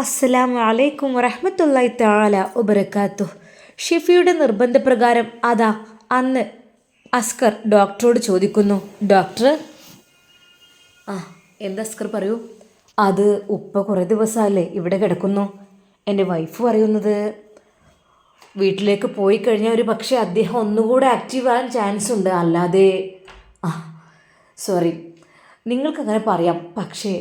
അസ്സലാമു അലൈക്കും വറഹമത്തല്ലായി താല ഉബരക്കാത്തു ഷിഫിയുടെ നിർബന്ധപ്രകാരം അതാ അന്ന് അസ്കർ ഡോക്ടറോട് ചോദിക്കുന്നു. ഡോക്ടർ ആ എന്താ അസ്കർ പറയൂ? അത് ഉപ്പ കുറേ ദിവസമല്ലേ ഇവിടെ കിടക്കുന്നു. എന്റെ വൈഫ് പറയുന്നത് വീട്ടിലേക്ക് പോയി കഴിഞ്ഞാൽ ഒരു പക്ഷേ അദ്ദേഹം ഒന്നുകൂടെ ആക്റ്റീവ് ആകാൻ ചാൻസ് ഉണ്ട്. അല്ലാതെ ആ സോറി നിങ്ങൾക്കങ്ങനെ പറയാം. പക്ഷേ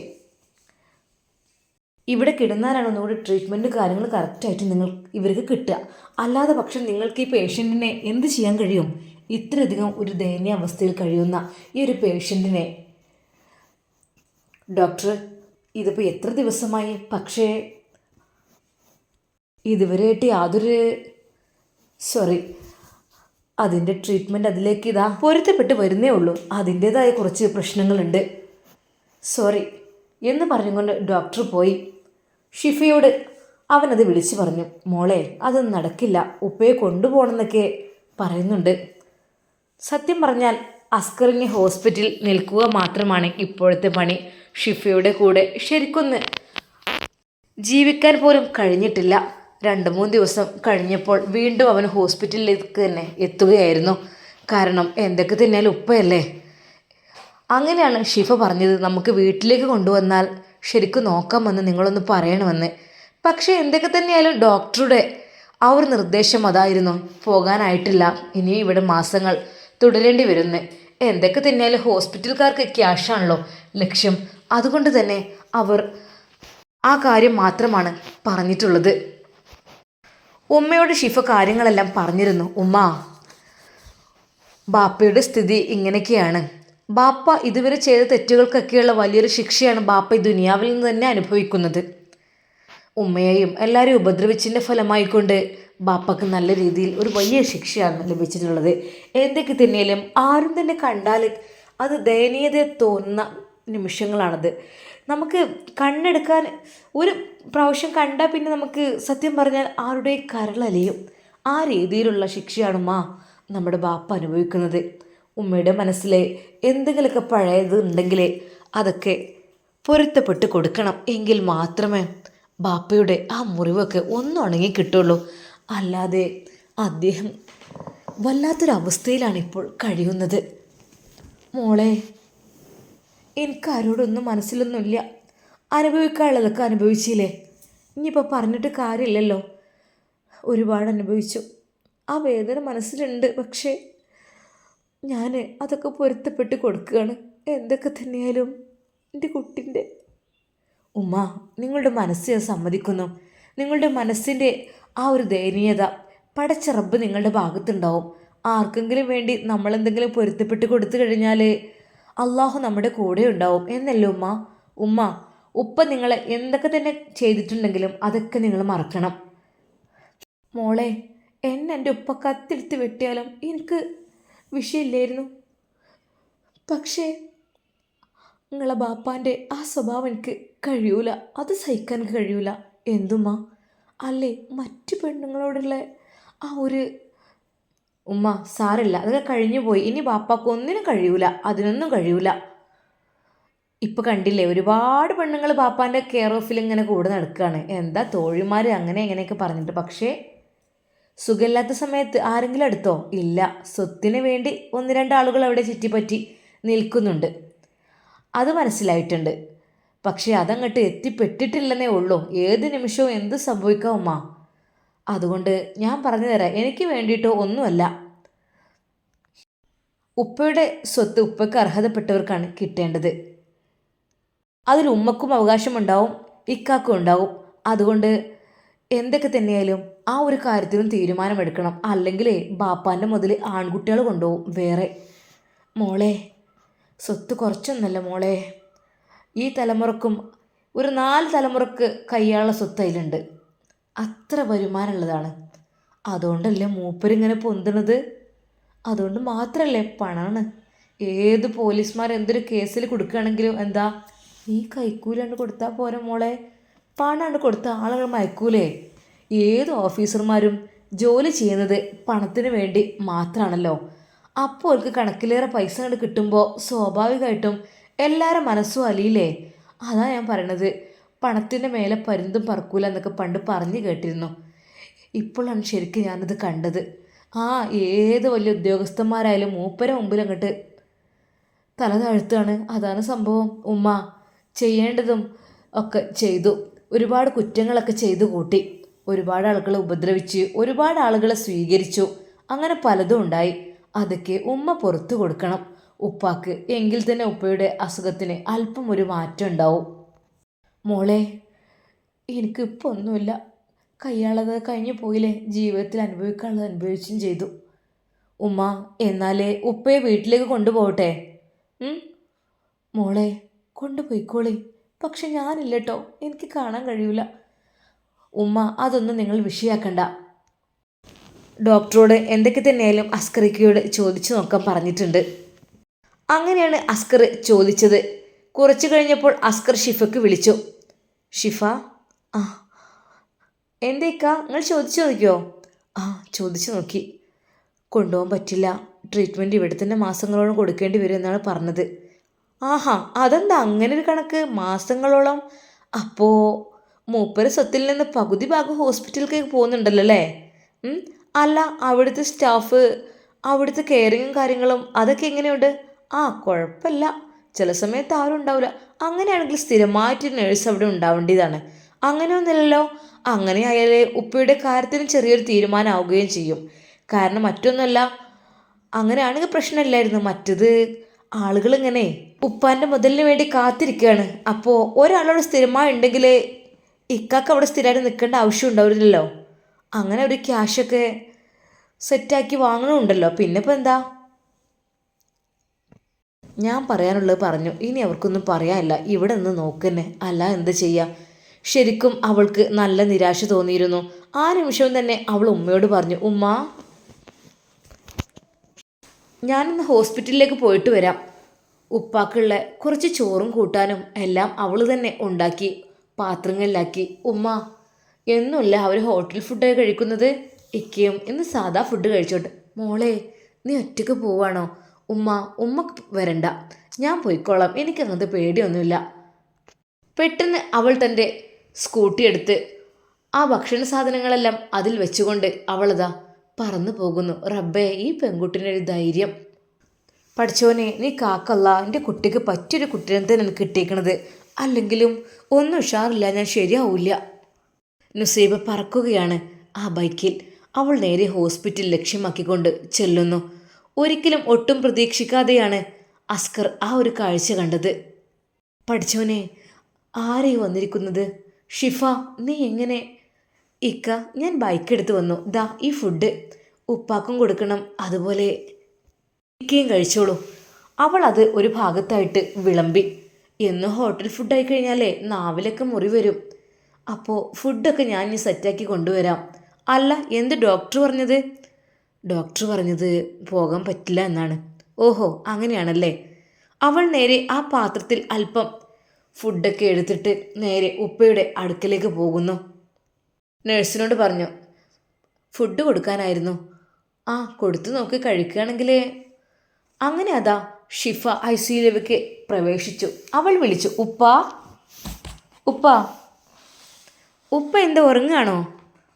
ഇവിടെ കിടന്നാലാണ് ഒന്നുകൂടി ട്രീറ്റ്മെന്റ് കാര്യങ്ങൾ കറക്റ്റായിട്ട് നിങ്ങൾ ഇവർക്ക് കിട്ടുക. അല്ലാതെ പക്ഷെ നിങ്ങൾക്ക് ഈ പേഷ്യന്റിനെ എന്ത് ചെയ്യാൻ കഴിയും? ഇത്രയധികം ഒരു ദയനീയ അവസ്ഥയിൽ കഴിയുന്ന ഈ ഒരു പേഷ്യന്റിനെ ഡോക്ടർ ഇതിപ്പോൾ എത്ര ദിവസമായി? പക്ഷേ ഇതുവരെയായിട്ട് യാതൊരു സോറി അതിന്റെ ട്രീറ്റ്മെന്റ് അതിലേക്ക് ഇതാ പൊരുത്തപ്പെട്ട് വരുന്നേ ഉള്ളൂ. അതിന്റേതായ കുറച്ച് പ്രശ്നങ്ങളുണ്ട്. സോറി എന്ന് പറഞ്ഞുകൊണ്ട് ഡോക്ടർ പോയി. ഷിഫയോട് അവനത് വിളിച്ചു പറഞ്ഞു മോളെ അത് നടക്കില്ല. ഉപ്പയെ കൊണ്ടുപോകണമെന്നൊക്കെ പറയുന്നുണ്ട്. സത്യം പറഞ്ഞാൽ അസ്കറിന് ഹോസ്പിറ്റലിൽ നിൽക്കുക മാത്രമാണ് ഇപ്പോഴത്തെ പണി. ഷിഫയുടെ കൂടെ ശരിക്കൊന്ന് ജീവിക്കാൻ പോലും കഴിഞ്ഞിട്ടില്ല. രണ്ട് മൂന്ന് ദിവസം കഴിഞ്ഞപ്പോൾ വീണ്ടും അവൻ ഹോസ്പിറ്റലിലേക്ക് തന്നെ എത്തുകയായിരുന്നു. കാരണം എന്തൊക്കെ തിന്നാലും ഉപ്പയല്ലേ? അങ്ങനെയാണ് ഷിഫ പറഞ്ഞത്. നമുക്ക് വീട്ടിലേക്ക് കൊണ്ടുവന്നാൽ ശരിക്കും നോക്കാമെന്ന് നിങ്ങളൊന്ന് പറയണമെന്ന്. പക്ഷേ എന്തൊക്കെ തന്നെയായാലും ഡോക്ടറുടെ ആ ഒരു നിർദ്ദേശം അതായിരുന്നു. പോകാനായിട്ടില്ല. ഇനിയും ഇവിടെ മാസങ്ങൾ തുടരേണ്ടി വരുന്നു. എന്തൊക്കെ തന്നെയായാലും ഹോസ്പിറ്റൽക്കാർക്ക് ക്യാഷാണല്ലോ ലക്ഷ്യം. അതുകൊണ്ട് തന്നെ അവർ ആ കാര്യം മാത്രമാണ് പറഞ്ഞിട്ടുള്ളത്. ഉമ്മയോട് ഷിഫ കാര്യങ്ങളെല്ലാം പറഞ്ഞിരുന്നു. ഉമ്മ ബാപ്പയുടെ സ്ഥിതി ഇങ്ങനെയൊക്കെയാണ്. ബാപ്പ ഇതുവരെ ചെയ്ത തെറ്റുകൾക്കൊക്കെയുള്ള വലിയൊരു ശിക്ഷയാണ് ബാപ്പ ഈ ദുനിയാവിൽ നിന്ന് തന്നെ അനുഭവിക്കുന്നത്. ഉമ്മയെയും എല്ലാവരെയും ഉപദ്രവിച്ചതിന്റെ ഫലമായിക്കൊണ്ട് ബാപ്പക്ക് നല്ല രീതിയിൽ ഒരു വലിയ ശിക്ഷയാണ് ലഭിച്ചിട്ടുള്ളത്. എന്തൊക്കെ തന്നെയാലും ആരും തന്നെ കണ്ടാൽ അത് ദയനീയത തോന്നുന്ന നിമിഷങ്ങളാണത്. നമുക്ക് കണ്ണെടുക്കാൻ ഒരു പ്രാവശ്യം കണ്ടാൽ പിന്നെ നമുക്ക് സത്യം പറഞ്ഞാൽ ആരുടെ കരളലിയും ആ രീതിയിലുള്ള ശിക്ഷയാണ് മാ നമ്മുടെ ബാപ്പ അനുഭവിക്കുന്നത്. ഉമ്മയുടെ മനസ്സിലെ എന്തെങ്കിലുമൊക്കെ പഴയത് ഉണ്ടെങ്കിൽ അതൊക്കെ പൊരുത്തപ്പെട്ട് കൊടുക്കണം. എങ്കിൽ മാത്രമേ ബാപ്പയുടെ ആ മുറിവൊക്കെ ഒന്നും ഉണങ്ങി കിട്ടുള്ളൂ. അല്ലാതെ അദ്ദേഹം വല്ലാത്തൊരവസ്ഥയിലാണ് ഇപ്പോൾ കഴിയുന്നത്. മോളെ എനിക്ക് ആരോടൊന്നും മനസ്സിലൊന്നുമില്ല. അനുഭവിക്കാനുള്ളതൊക്കെ അനുഭവിച്ചില്ലേ? ഇനിയിപ്പോൾ പറഞ്ഞിട്ട് കാര്യമില്ലല്ലോ. ഒരുപാട് അനുഭവിച്ചു. ആ വേദന മനസ്സിലുണ്ട്. പക്ഷേ ഞാൻ അതൊക്കെ പൊരുത്തപ്പെട്ട് കൊടുക്കുകയാണ് എന്തൊക്കെ തന്നെയായാലും എന്റെ കുട്ടിന്റെ ഉമ്മ നിങ്ങളുടെ മനസ്സ് ഞാൻ സമ്മതിക്കുന്നു. നിങ്ങളുടെ മനസ്സിന്റെ ആ ഒരു ദയനീയത പടച്ച റബ്ബ് നിങ്ങളുടെ ഭാഗത്തുണ്ടാവും. ആർക്കെങ്കിലും വേണ്ടി നമ്മളെന്തെങ്കിലും പൊരുത്തപ്പെട്ട് കൊടുത്തു കഴിഞ്ഞാൽ അള്ളാഹു നമ്മുടെ കൂടെ ഉണ്ടാവും എന്നല്ലേ ഉമ്മ? ഉമ്മ ഉപ്പ നിങ്ങളെ എന്തൊക്കെ തന്നെ ചെയ്തിട്ടുണ്ടെങ്കിലും അതൊക്കെ നിങ്ങൾ മറക്കണം. മോളെ എന്നെ എന്റെ ഉപ്പ കത്തിരുത്ത് വെട്ടിയാലും എനിക്ക് വിഷയമില്ലായിരുന്നു. പക്ഷേ നിങ്ങളെ ബാപ്പാന്റെ ആ സ്വഭാവം എനിക്ക് കഴിയൂല. അത് സഹിക്കാൻ കഴിയൂല. എന്തുമ്മ? അല്ലേ മറ്റു പെണ്ണുങ്ങളോടുള്ള ആ ഒരു ഉമ്മ സാരല്ല. അതൊക്കെ കഴിഞ്ഞു പോയി. ഇനി ബാപ്പാക്ക് ഒന്നിനും കഴിയൂല. അതിനൊന്നും കഴിയൂല. ഇപ്പം കണ്ടില്ലേ ഒരുപാട് പെണ്ണുങ്ങൾ ബാപ്പാന്റെ കെയർ ഓഫിൽ ഇങ്ങനെ കൂടെ നടക്കുകയാണ് എന്താ തോഴിമാർ അങ്ങനെ ഇങ്ങനെയൊക്കെ പറഞ്ഞിട്ട്. പക്ഷേ സുഖമില്ലാത്ത സമയത്ത് ആരെങ്കിലും അടുത്തോ? ഇല്ല. സ്വത്തിന് വേണ്ടി ഒന്ന് രണ്ട് ആളുകൾ അവിടെ ചുറ്റിപ്പറ്റി നിൽക്കുന്നുണ്ട്. അത് മനസ്സിലായിട്ടുണ്ട്. പക്ഷേ അതങ്ങോട്ട് എത്തിപ്പെട്ടിട്ടില്ലെന്നേ ഉള്ളൂ. ഏത് നിമിഷവും എന്ത് സംഭവിക്കാം അതുകൊണ്ട് ഞാൻ പറഞ്ഞു തരാം. എനിക്ക് വേണ്ടിയിട്ടോ ഒന്നുമല്ല. ഉപ്പയുടെ സ്വത്ത് ഉപ്പയ്ക്ക് അർഹതപ്പെട്ടവർക്കാണ് കിട്ടേണ്ടത്. അതിൽ ഉമ്മക്കും അവകാശമുണ്ടാവും ഇക്കാക്കും ഉണ്ടാവും. അതുകൊണ്ട് എന്തൊക്കെ തന്നെയായാലും ആ ഒരു കാര്യത്തിലും തീരുമാനമെടുക്കണം. അല്ലെങ്കിൽ ബാപ്പാന്റെ മുതൽ ആൺകുട്ടികൾ കൊണ്ടുപോകും വേറെ. മോളെ സ്വത്ത് കുറച്ചൊന്നല്ല മോളെ? ഈ തലമുറക്കും ഒരു നാല് തലമുറയ്ക്ക് കയ്യാളുള്ള സ്വത്ത് അതിലുണ്ട്. അത്ര വരുമാനമുള്ളതാണ്. അതുകൊണ്ടല്ലേ മൂപ്പരിങ്ങനെ പൊന്തണത്? അതുകൊണ്ട് മാത്രമല്ലേ പണമാണ്. ഏത് പോലീസുമാർ എന്തൊരു കേസിൽ കൊടുക്കുകയാണെങ്കിലും എന്താ ഈ കൈക്കൂലാണ്ട് കൊടുത്താൽ പോരെ മോളെ? പണാണ്ട് കൊടുത്ത ആളുകൾ മയക്കൂലേ? ഏത് ഓഫീസർമാരും ജോലി ചെയ്യുന്നത് പണത്തിന് വേണ്ടി മാത്രമാണല്ലോ അപ്പോൾ അവർക്ക് കണക്കിലേറെ പൈസ കണ്ട് കിട്ടുമ്പോൾ സ്വാഭാവികമായിട്ടും എല്ലാവരും മനസ്സും അലിയില്ലേ? അതാണ് ഞാൻ പറയണത്. പണത്തിന്റെ മേലെ പരുന്തും പറക്കൂല എന്നൊക്കെ പണ്ട് പറഞ്ഞു കേട്ടിരുന്നു. ഇപ്പോഴാണ് ശരിക്കും ഞാനത് കണ്ടത്. ആ ഏത് വലിയ ഉദ്യോഗസ്ഥന്മാരായാലും മൂപ്പര മുമ്പിൽ അങ്ങോട്ട് തല താഴ്ത്താണ് അതാണ് സംഭവം. ഉമ്മ ചെയ്യേണ്ടതും ഒക്കെ ചെയ്തു. ഒരുപാട് കുറ്റങ്ങളൊക്കെ ചെയ്തു കൂട്ടി. ഒരുപാട് ആളുകളെ ഉപദ്രവിച്ച് ഒരുപാട് ആളുകളെ സ്വീകരിച്ചു. അങ്ങനെ പലതും ഉണ്ടായി. അതൊക്കെ ഉമ്മ പുറത്തു കൊടുക്കണം. ഉപ്പാക്ക് എങ്കിൽ തന്നെ ഉപ്പയുടെ അസുഖത്തിന് അല്പം ഒരു മാറ്റം ഉണ്ടാവും. മോളെ എനിക്കിപ്പോൾ ഒന്നുമില്ല. കയ്യാളത് കഴിഞ്ഞു പോയില്ലേ? ജീവിതത്തിൽ അനുഭവിക്കാനുള്ളത് അനുഭവിച്ചും ചെയ്തു. ഉമ്മ എന്നാലേ ഉപ്പയെ വീട്ടിലേക്ക് കൊണ്ടുപോകട്ടെ? മോളെ കൊണ്ടുപോയിക്കോളി. പക്ഷെ ഞാനില്ല കേട്ടോ എനിക്ക് കാണാൻ കഴിയൂല. ഉമ്മ അതൊന്നും നിങ്ങൾ വിഷയാക്കണ്ട. ഡോക്ടറോട് എന്തൊക്കെ തന്നെയായാലും അസ്കറിക്കയോട് ചോദിച്ചു നോക്കാൻ പറഞ്ഞിട്ടുണ്ട്. അങ്ങനെയാണ് അസ്കർ ചോദിച്ചത്. കുറച്ചു കഴിഞ്ഞപ്പോൾ അസ്കർ ഷിഫക്ക് വിളിച്ചു. ഷിഫ ആ എന്തേക്ക നിങ്ങൾ ചോദിച്ചു നോക്കിയോ? ആ ചോദിച്ചു നോക്കി. കൊണ്ടുപോകാൻ പറ്റില്ല. ട്രീറ്റ്മെന്റ് ഇവിടെ തന്നെ മാസങ്ങളോളം കൊടുക്കേണ്ടി വരും എന്നാണ് പറഞ്ഞത്. ആഹാ അതെന്താ അങ്ങനെ ഒരു കണക്ക്? മാസങ്ങളോളം? അപ്പോൾ മൂപ്പര് സ്വത്തിൽ നിന്ന് പകുതി ഭാഗം ഹോസ്പിറ്റലിലേക്ക് പോകുന്നുണ്ടല്ലോ അല്ലേ അല്ല അവിടുത്തെ സ്റ്റാഫ് അവിടുത്തെ കെയറിങ്ങും കാര്യങ്ങളും അതൊക്കെ എങ്ങനെയുണ്ട്? ആ കുഴപ്പമില്ല. ചില സമയത്ത് ആരും ഉണ്ടാവില്ല. അങ്ങനെയാണെങ്കിൽ സ്ഥിരമായിട്ട് നേഴ്സ് അവിടെ ഉണ്ടാവേണ്ടതാണ്. അങ്ങനെയൊന്നുമില്ലല്ലോ. അങ്ങനെ ആയാലേ ഉപ്പയുടെ കാര്യത്തിന് ചെറിയൊരു തീരുമാനമാവുകയും ചെയ്യും. കാരണം മറ്റൊന്നുമല്ല അങ്ങനെയാണെങ്കിൽ പ്രശ്നമില്ലായിരുന്നു. മറ്റത് ആളുകൾ ഇങ്ങനെ ഉപ്പാന്റെ മുതലിന് വേണ്ടി കാത്തിരിക്കുകയാണ്. അപ്പോൾ ഒരാളോട് സ്ഥിരമായി ഉണ്ടെങ്കിൽ ഇക്കാക്ക് അവിടെ സ്ഥിരമായിട്ട് നിൽക്കേണ്ട ആവശ്യം ഉണ്ടാവില്ലല്ലോ അങ്ങനെ ഒരു ക്യാഷൊക്കെ സെറ്റാക്കി വാങ്ങണമുണ്ടല്ലോ. പിന്നെ ഇപ്പം എന്താ? ഞാൻ പറയാനുള്ളത് പറഞ്ഞു. ഇനി അവർക്കൊന്നും പറയാനില്ല. ഇവിടെ നിന്ന് നോക്കന്നെ. അല്ല എന്ത് ചെയ്യുക ശരിക്കും അവൾക്ക് നല്ല നിരാശ തോന്നിയിരുന്നു. ആ നിമിഷവും തന്നെ അവൾ ഉമ്മയോട് പറഞ്ഞു ഉമ്മ ഞാനിന്ന് ഹോസ്പിറ്റലിലേക്ക് പോയിട്ട് വരാം. ഉപ്പാക്കുള്ള കുറച്ച് ചോറും കൂട്ടാനും എല്ലാം അവൾ തന്നെ ഉണ്ടാക്കി. പാത്രങ്ങളിലാക്കി ഉമ്മ എന്നുമില്ല അവർ ഹോട്ടൽ ഫുഡായി കഴിക്കുന്നത്? ഇക്കയും ഇന്ന് സാധാ ഫുഡ് കഴിച്ചോട്ടെ. മോളെ നീ ഒറ്റയ്ക്ക് പോവാണോ? ഉമ്മ ഉമ്മ വരണ്ട. ഞാൻ പോയിക്കോളാം. എനിക്കങ്ങനത്തെ പേടിയൊന്നുമില്ല പെട്ടെന്ന് അവൾ തന്റെ സ്കൂട്ടി എടുത്ത് ആ ഭക്ഷണ സാധനങ്ങളെല്ലാം അതിൽ വെച്ചുകൊണ്ട് അവളതാ പറന്നു പോകുന്നു. റബ്ബേ ഈ പെൺകുട്ടിനൊരു ധൈര്യം. പഠിച്ചോനെ നീ കാക്കല്ല. എന്റെ കുട്ടിക്ക് പറ്റിയൊരു കുട്ടീനെ തന്നെ കിട്ടിയിരിക്കണത്. അല്ലെങ്കിലും ഒന്നും ഉഷാറില്ല ഞാൻ ശരിയാവില്ല. നുസൈബ പറക്കുകയാണ് ആ ബൈക്കിൽ. അവൾ നേരെ ഹോസ്പിറ്റൽ ലക്ഷ്യമാക്കിക്കൊണ്ട് ചെല്ലുന്നു. ഒരിക്കലും ഒട്ടും പ്രതീക്ഷിക്കാതെയാണ് അസ്കർ ആ ഒരു കാഴ്ച കണ്ടത്. പഠിച്ചോനെ ആരെ വന്നിരിക്കുന്നത്? ഷിഫ നീ എങ്ങനെ? ഇക്ക ഞാൻ ബൈക്ക് എടുത്ത് വന്നു. ദാ ഈ ഫുഡ്. ഉപ്പാക്കും കൊടുക്കണം അതുപോലെ ഇക്കയും കഴിച്ചോളൂ. അവൾ അത് ഒരു ഭാഗത്തായിട്ട് വിളമ്പി. എന്ന് ഹോട്ടൽ ഫുഡായി കഴിഞ്ഞാലേ നാവിലൊക്കെ മുറി വരും. അപ്പോൾ ഫുഡൊക്കെ ഞാൻ ഇനി സെറ്റാക്കി കൊണ്ടുവരാം. അല്ല എന്ത് ഡോക്ടർ പറഞ്ഞത്? ഡോക്ടർ പറഞ്ഞത് പോകാൻ പറ്റില്ല എന്നാണ്. ഓഹോ അങ്ങനെയാണല്ലേ? അവൾ നേരെ ആ പാത്രത്തിൽ അല്പം ഫുഡൊക്കെ എടുത്തിട്ട് നേരെ ഉപ്പയുടെ അടുക്കലേക്ക് പോകുന്നു. നഴ്സിനോട് പറഞ്ഞു ഫുഡ് കൊടുക്കാനായിരുന്നു. ആ കൊടുത്തു നോക്കി കഴിക്കുകയാണെങ്കിൽ അങ്ങനെ അതാ. ഷിഫ ഐ സിയിലേക്ക് പ്രവേശിച്ചു. അവൾ വിളിച്ചു ഉപ്പ ഉപ്പ ഉപ്പ എന്താ ഉറങ്ങാണോ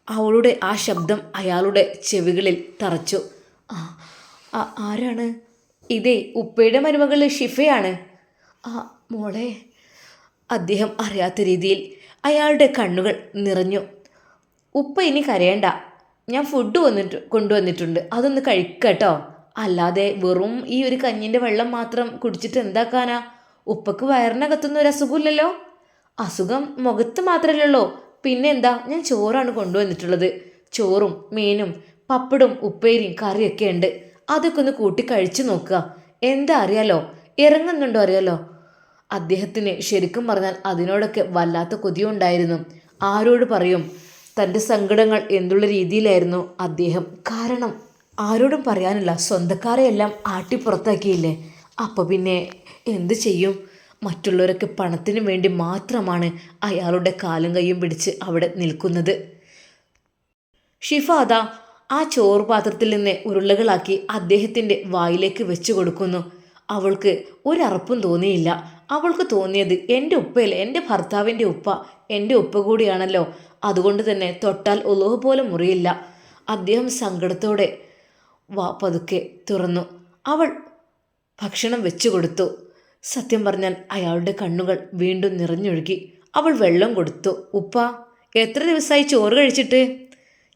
അവളുടെ ആ ശബ്ദം അയാളുടെ ചെവികളിൽ തറച്ചു. ആരാണ്? ഇതേ ഉപ്പയുടെ മരുമകൾ ഷിഫയാണ്. ആ മോളെ. അദ്ദേഹം അറിയാത്ത രീതിയിൽ അയാളുടെ കണ്ണുകൾ നിറഞ്ഞു. ഉപ്പ ഇനി കരയണ്ട. ഞാൻ ഫുഡ് വന്നിട്ട് കൊണ്ടുവന്നിട്ടുണ്ട്. അതൊന്ന് കഴിക്കട്ടോ അല്ലാതെ വെറും ഈ ഒരു കഞ്ഞിന്റെ വെള്ളം മാത്രം കുടിച്ചിട്ട് എന്താക്കാനാ? ഉപ്പക്ക് വയറിനകത്തൊന്നും ഒരു അസുഖമില്ലല്ലോ. അസുഖം മുഖത്ത് മാത്രമല്ലല്ലോ. പിന്നെ എന്താ? ഞാൻ ചോറാണ് കൊണ്ടുവന്നിട്ടുള്ളത്. ചോറും മീനും പപ്പടും ഉപ്പേരിയും കറിയൊക്കെ ഉണ്ട്. അതൊക്കെ ഒന്ന് കൂട്ടി കഴിച്ചു നോക്കുക. എന്താ അറിയാലോ? ഇറങ്ങുന്നുണ്ടോ അറിയാലോ? അദ്ദേഹത്തിന് ശരിക്കും പറഞ്ഞാൽ അതിനോടൊക്കെ വല്ലാത്ത കൊതിയുണ്ടായിരുന്നു ആരോട് പറയും? തന്റെ സങ്കടങ്ങൾ എന്നുള്ള രീതിയിലായിരുന്നു അദ്ദേഹം. കാരണം ആരോടും പറയാനില്ല. സ്വന്തക്കാരെയെല്ലാം ആട്ടിപ്പുറത്താക്കിയില്ലേ അപ്പോൾ പിന്നെ എന്ത് ചെയ്യും? മറ്റുള്ളവരൊക്കെ പണത്തിനു വേണ്ടി മാത്രമാണ് അയാളുടെ കാലും കൈയും പിടിച്ച് അവിടെ നിൽക്കുന്നത്. ഷിഫാദ ആ ചോറ് പാത്രത്തിൽ നിന്ന് ഉരുളകളാക്കി അദ്ദേഹത്തിന്റെ വായിലേക്ക് വെച്ചു കൊടുക്കുന്നു. അവൾക്ക് ഒരറപ്പും തോന്നിയില്ല. അവൾക്ക് തോന്നിയത് എന്റെ ഉപ്പയല്ലേ? എന്റെ ഭർത്താവിന്റെ ഉപ്പ. എന്റെ ഉപ്പ കൂടിയാണല്ലോ. അതുകൊണ്ട് തന്നെ തൊട്ടാൽ ഒലോഹ പോലെ മുറിയില്ല. അദ്ദേഹം സങ്കടത്തോടെ വാ പതുക്കെ തുറന്നു. അവൾ ഭക്ഷണം വെച്ചു കൊടുത്തു. സത്യം പറഞ്ഞാൽ അയാളുടെ കണ്ണുകൾ വീണ്ടും നിറഞ്ഞൊഴുകി. അവൾ വെള്ളം കൊടുത്തു. ഉപ്പ എത്ര ദിവസമായി ചോറ് കഴിച്ചിട്ട്?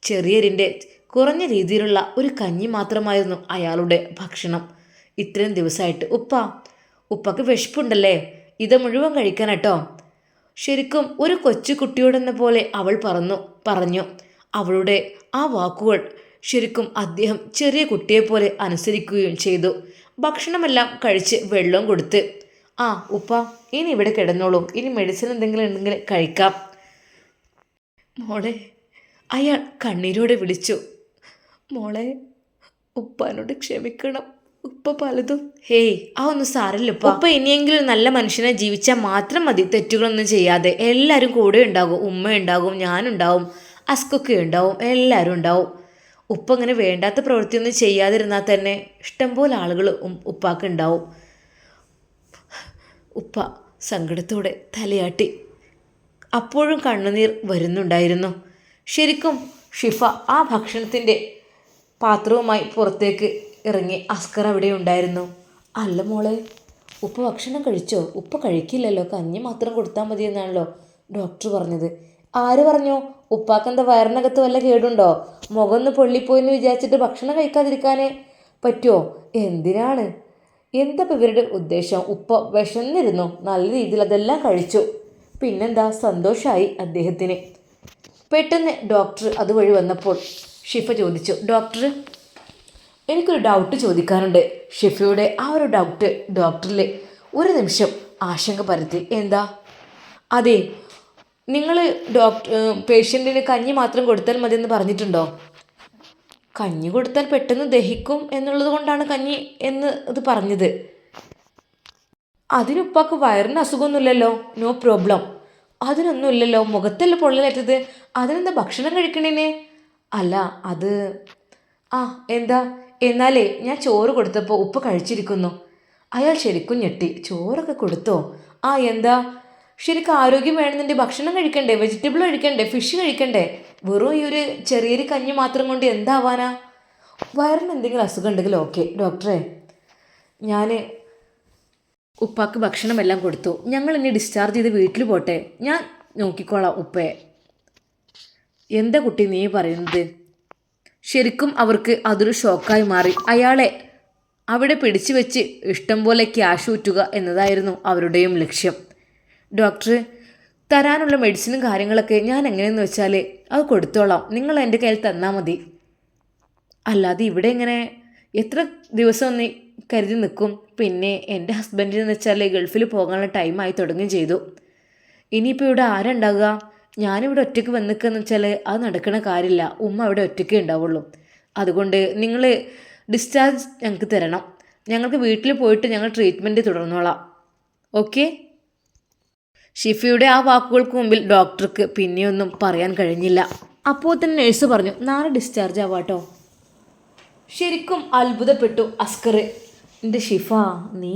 ചെറിയരിന്റെ കുറഞ്ഞ രീതിയിലുള്ള ഒരു കഞ്ഞി മാത്രമായിരുന്നു അയാളുടെ ഭക്ഷണം. ഇത്രയും ദിവസമായിട്ട് ഉപ്പ ഉപ്പക്ക് വിശപ്പുണ്ടല്ലേ? ഇത് മുഴുവൻ കഴിക്കാനട്ടോ? ശരിക്കും ഒരു കൊച്ചു കുട്ടിയോടെന്ന പോലെ അവൾ പറഞ്ഞു പറഞ്ഞു. അവളുടെ ആ വാക്കുകൾ ശരിക്കും അദ്ദേഹം ചെറിയ കുട്ടിയെപ്പോലെ അനുസരിക്കുകയും ചെയ്തു. ഭക്ഷണമെല്ലാം കഴിച്ച് വെള്ളവും കൊടുത്ത് ആ ഉപ്പ ഇനി ഇവിടെ കിടന്നോളൂ. ഇനി മെഡിസിൻ എന്തെങ്കിലും ഉണ്ടെങ്കിൽ കഴിക്കാം. മോളെ അയാൾ കണ്ണീരോടെ വിളിച്ചു. മോളെ ഉപ്പാനോട് ക്ഷമിക്കണം. ഉപ്പ പലതും ഹേയ് ആ ഒന്നും സാരല്ല ഉപ്പ. ഉപ്പ ഇനിയെങ്കിലും നല്ല മനുഷ്യനെ ജീവിച്ചാൽ മാത്രം മതി. തെറ്റുകളൊന്നും ചെയ്യാതെ. എല്ലാവരും കൂടെ ഉണ്ടാകും. ഉമ്മ ഉണ്ടാകും ഞാനുണ്ടാവും അസ്കൊക്കെ ഉണ്ടാവും എല്ലാവരും ഉണ്ടാവും. ഉപ്പ അങ്ങനെ വേണ്ടാത്ത പ്രവൃത്തിയൊന്നും ചെയ്യാതിരുന്നാൽ തന്നെ ഇഷ്ടംപോലെ ആളുകൾ ഉപ്പാക്ക് ഉണ്ടാവും ഉപ്പ സങ്കടത്തോടെ തലയാട്ടി. അപ്പോഴും കണ്ണുനീർ വരുന്നുണ്ടായിരുന്നു. ശരിക്കും ഷിഫ ആ ഭക്ഷണത്തിന്റെ പാത്രവുമായി പുറത്തേക്ക് ഇറങ്ങി അസ്കർ അവിടെ ഉണ്ടായിരുന്നു. അല്ല മോളെ ഉപ്പ് ഭക്ഷണം കഴിച്ചോ? ഉപ്പ് കഴിക്കില്ലല്ലോ കഞ്ഞി മാത്രം കൊടുത്താൽ മതി എന്നാണല്ലോ ഡോക്ടർ പറഞ്ഞത്. ആര് പറഞ്ഞു? ഉപ്പാക്കെന്താ വയറിനകത്ത് വല്ല കേടുണ്ടോ? മുഖം ഒന്ന് പൊള്ളിപ്പോയെന്ന് വിചാരിച്ചിട്ട് ഭക്ഷണം കഴിക്കാതിരിക്കാനേ പറ്റുമോ എന്തിനാണ്? എന്താ ഇവരുടെ ഉദ്ദേശം? ഉപ്പ വിശന്നിരുന്നു. നല്ല രീതിയിൽ അതെല്ലാം കഴിച്ചു. പിന്നെന്താ? സന്തോഷമായി അദ്ദേഹത്തിന്. പെട്ടെന്ന് ഡോക്ടർ അതുവഴി വന്നപ്പോൾ ഷിഫ ചോദിച്ചു ഡോക്ടർ എനിക്കൊരു ഡൗട്ട് ചോദിക്കാനുണ്ട്. ഷിഫയുടെ ആ ഒരു ഡൗട്ട് ഡോക്ടറിൽ ഒരു നിമിഷം ആശങ്ക പരത്തി. എന്താ? അതെ നിങ്ങൾ ഡോക്ടർ പേഷ്യന്റിന് കഞ്ഞി മാത്രം കൊടുത്താൽ മതി എന്ന് പറഞ്ഞിട്ടുണ്ടോ? കഞ്ഞി കൊടുത്താൽ പെട്ടെന്ന് ദഹിക്കും എന്നുള്ളത് കൊണ്ടാണ് കഞ്ഞി എന്ന് ഇത് പറഞ്ഞത്. അതിനുപ്പാക്ക് വയറിന് അസുഖമൊന്നുമില്ലല്ലോ? No problem. അതിനൊന്നുമില്ലല്ലോ മുഖത്തല്ല പൊള്ളലേറ്റത്. അതിനെന്താ ഭക്ഷണം കഴിക്കണേനെ? അല്ല അത് ആ എന്താ? എന്നാലേ ഞാൻ ചോറ് കൊടുത്തപ്പോൾ ഉപ്പ് കഴിച്ചിരിക്കുന്നു. അയാൾ ശരിക്കും ഞെട്ടി. ചോറൊക്കെ കൊടുത്തോ? ആ എന്താ? ശരിക്കും ആരോഗ്യം വേണമെന്നുണ്ട് ഭക്ഷണം കഴിക്കണ്ടേ വെജിറ്റബിൾ കഴിക്കണ്ടേ ഫിഷ് കഴിക്കണ്ടേ? വെറും ഈ ഒരു ചെറിയൊരു കഞ്ഞി മാത്രം കൊണ്ട് എന്താവാനാ? വയറിന് എന്തെങ്കിലും അസുഖം ഉണ്ടെങ്കിൽ ഓക്കെ ഡോക്ടറെ ഞാൻ ഉപ്പാക്ക് ഭക്ഷണമെല്ലാം കൊടുത്തു. ഞങ്ങൾ ഇനി ഡിസ്ചാർജ് ചെയ്ത് വീട്ടിൽ പോട്ടെ. ഞാൻ നോക്കിക്കോളാം ഉപ്പയെ എന്താ കുട്ടി നീ പറയുന്നത്? ശരിക്കും അവർക്ക് അതൊരു ഷോക്കായി മാറി. അയാളെ അവിടെ പിടിച്ചു വെച്ച് ഇഷ്ടം പോലെ ക്യാഷ് ഊറ്റുക എന്നതായിരുന്നു അവരുടെയും ലക്ഷ്യം. ഡോക്ടർ തരാനുള്ള മെഡിസിനും കാര്യങ്ങളൊക്കെ ഞാൻ എങ്ങനെയെന്ന് വെച്ചാൽ അത് കൊടുത്തോളാം. നിങ്ങൾ എന്റെ കയ്യിൽ തന്നാൽ മതി. അല്ലാതെ ഇവിടെ ഇങ്ങനെ എത്ര ദിവസം ഒന്ന് കരുതി നിൽക്കും. പിന്നെ എന്റെ ഹസ്ബൻഡിനെന്ന് വെച്ചാൽ ഗൾഫിൽ പോകാനുള്ള ടൈമായി തുടങ്ങുകയും ചെയ്തു. ഇനിയിപ്പോൾ ഇവിടെ ആരുണ്ടാകുക ഞാനിവിടെ ഒറ്റയ്ക്ക് വന്ന് നിൽക്കുകയെന്ന് വെച്ചാൽ അത് നടക്കണ കാര്യമില്ല. ഉമ്മ അവിടെ ഒറ്റയ്ക്ക് ഉണ്ടാവുള്ളൂ. അതുകൊണ്ട് നിങ്ങൾ ഡിസ്ചാർജ് ഞങ്ങൾക്ക് തരണം. ഞങ്ങൾക്ക് വീട്ടിൽ പോയിട്ട് ഞങ്ങൾ ട്രീറ്റ്മെന്റ് തുടർന്നോളാം. ഓക്കെ ഷിഫയുടെ ആ വാക്കുകൾക്ക് മുമ്പിൽ ഡോക്ടർക്ക് പിന്നെയൊന്നും പറയാൻ കഴിഞ്ഞില്ല. അപ്പോൾ തന്നെ നഴ്സ് പറഞ്ഞു നാളെ ഡിസ്ചാർജ് ആവാട്ടോ ശരിക്കും അത്ഭുതപ്പെട്ടു അസ്കർ എന്റെ ഷിഫ നീ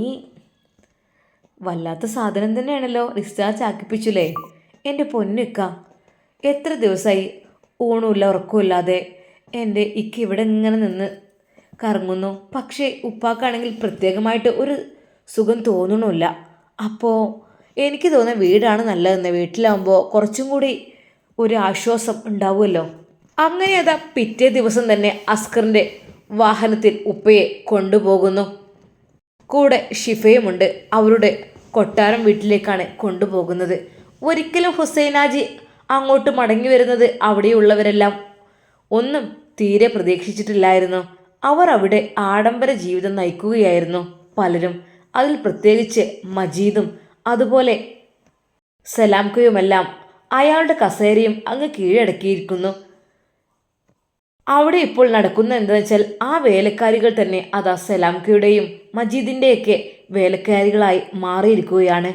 വല്ലാത്ത സാധനം തന്നെയാണല്ലോ ഡിസ്ചാർജ് ആക്കിപ്പിച്ചില്ലേ എന്റെ പൊന്നിക്ക എത്ര ദിവസമായി ഊണുമില്ല ഉറക്കമില്ലാതെ എന്റെ ഇക്ക ഇവിടെ ഇങ്ങനെ നിന്ന് കറങ്ങുന്നു. പക്ഷേ ഉപ്പാക്കാണെങ്കിൽ പ്രത്യേകമായിട്ട് ഒരു സുഖം തോന്നണമില്ല. അപ്പോൾ എനിക്ക് തോന്നുന്ന വീടാണ് നല്ലതെന്ന്. വീട്ടിലാവുമ്പോൾ കുറച്ചും കൂടി ഒരു ആശ്വാസം ഉണ്ടാവുമല്ലോ. അങ്ങനെ അതാ പിറ്റേ ദിവസം തന്നെ അസ്കറിന്റെ വാഹനത്തിൽ ഉപ്പയെ കൊണ്ടുപോകുന്നു. കൂടെ ഷിഫയുമുണ്ട്. അവരുടെ കൊട്ടാരം വീട്ടിലേക്കാണ് കൊണ്ടുപോകുന്നത്. ഒരിക്കലും ഹുസൈനാജി അങ്ങോട്ട് മടങ്ങി വരുന്നത് അവിടെയുള്ളവരെല്ലാം ഒന്നും തീരെ പ്രതീക്ഷിച്ചിട്ടില്ലായിരുന്നു. അവർ അവിടെ ആഡംബര ജീവിതം നയിക്കുകയായിരുന്നു പലരും. അതിൽ പ്രത്യേകിച്ച് മജീദും അതുപോലെ സലാംക്കയുമെല്ലാം അയാളുടെ കസേരയും അങ്ങ് കീഴടക്കിയിരിക്കുന്നു. അവിടെ ഇപ്പോൾ നടക്കുന്ന എന്താണെന്ന് വെച്ചാൽ ആ വേലക്കാരികൾ തന്നെ അതാ സലാംക്കയുടെയും മജീദിന്റെയൊക്കെ വേലക്കാരികളായി മാറിയിരിക്കുകയാണ്.